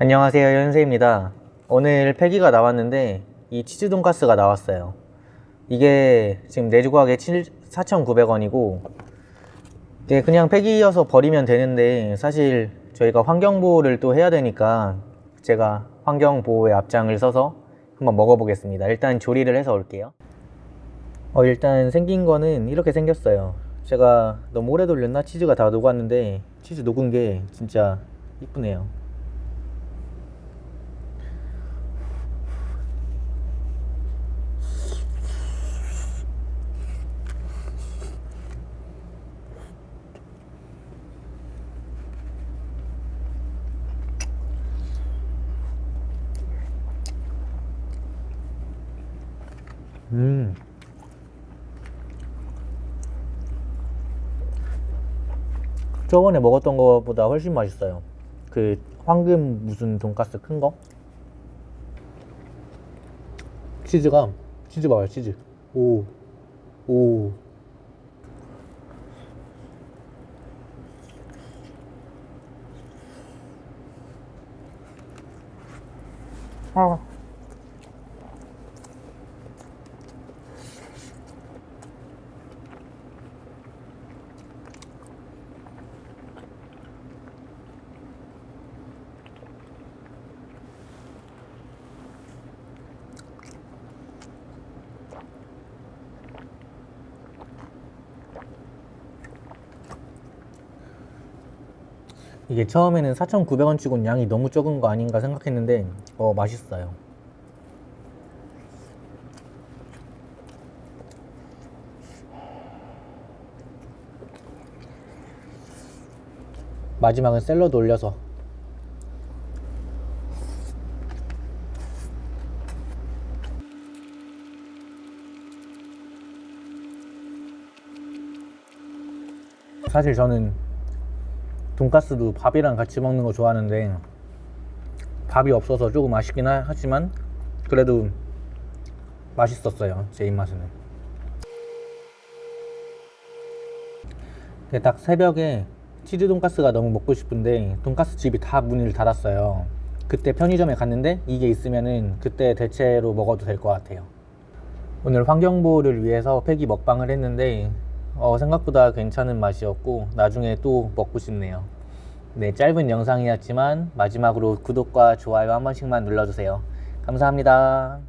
안녕하세요 연세입니다. 오늘 폐기가 나왔는데 이 치즈 돈가스가 나왔어요. 이게 지금 내주각에 4,900원이고 이게 그냥 폐기여서 버리면 되는데 사실 저희가 환경보호를 또 해야 되니까 제가 환경보호에 앞장을 서서 한번 먹어보겠습니다. 일단 조리를 해서 올게요. 어 일단 생긴 거는 이렇게 생겼어요. 제가 너무 오래 돌렸나? 치즈가 다 녹았는데 치즈 녹은 게 진짜 이쁘네요 음. 저번에 먹었던 거보다 훨씬 맛있어요. 그 황금 무슨 돈가스 큰 거? 치즈가 치즈 봐요 치즈. 오, 오. 아. 이게 처음에는 4,900원 치곤 양이 너무 적은 거 아닌가 생각했는데 어 맛있어요. 마지막은 샐러드 올려서 사실 저는 돈가스도 밥이랑 같이 먹는 거 좋아하는데 밥이 없어서 조금 아쉽긴 하- 하지만 그래도 맛있었어요 제 입맛에는. 딱 새벽에 치즈 돈가스가 너무 먹고 싶은데 돈가스 집이 다 문을 닫았어요. 그때 편의점에 갔는데 이게 있으면은 그때 대체로 먹어도 될 것 같아요. 오늘 환경보호를 위해서 폐기 먹방을 했는데 어, 생각보다 괜찮은 맛이었고 나중에 또 먹고 싶네요. 네, 짧은 영상이었지만 마지막으로 구독과 좋아요 한 번씩만 눌러주세요. 감사합니다.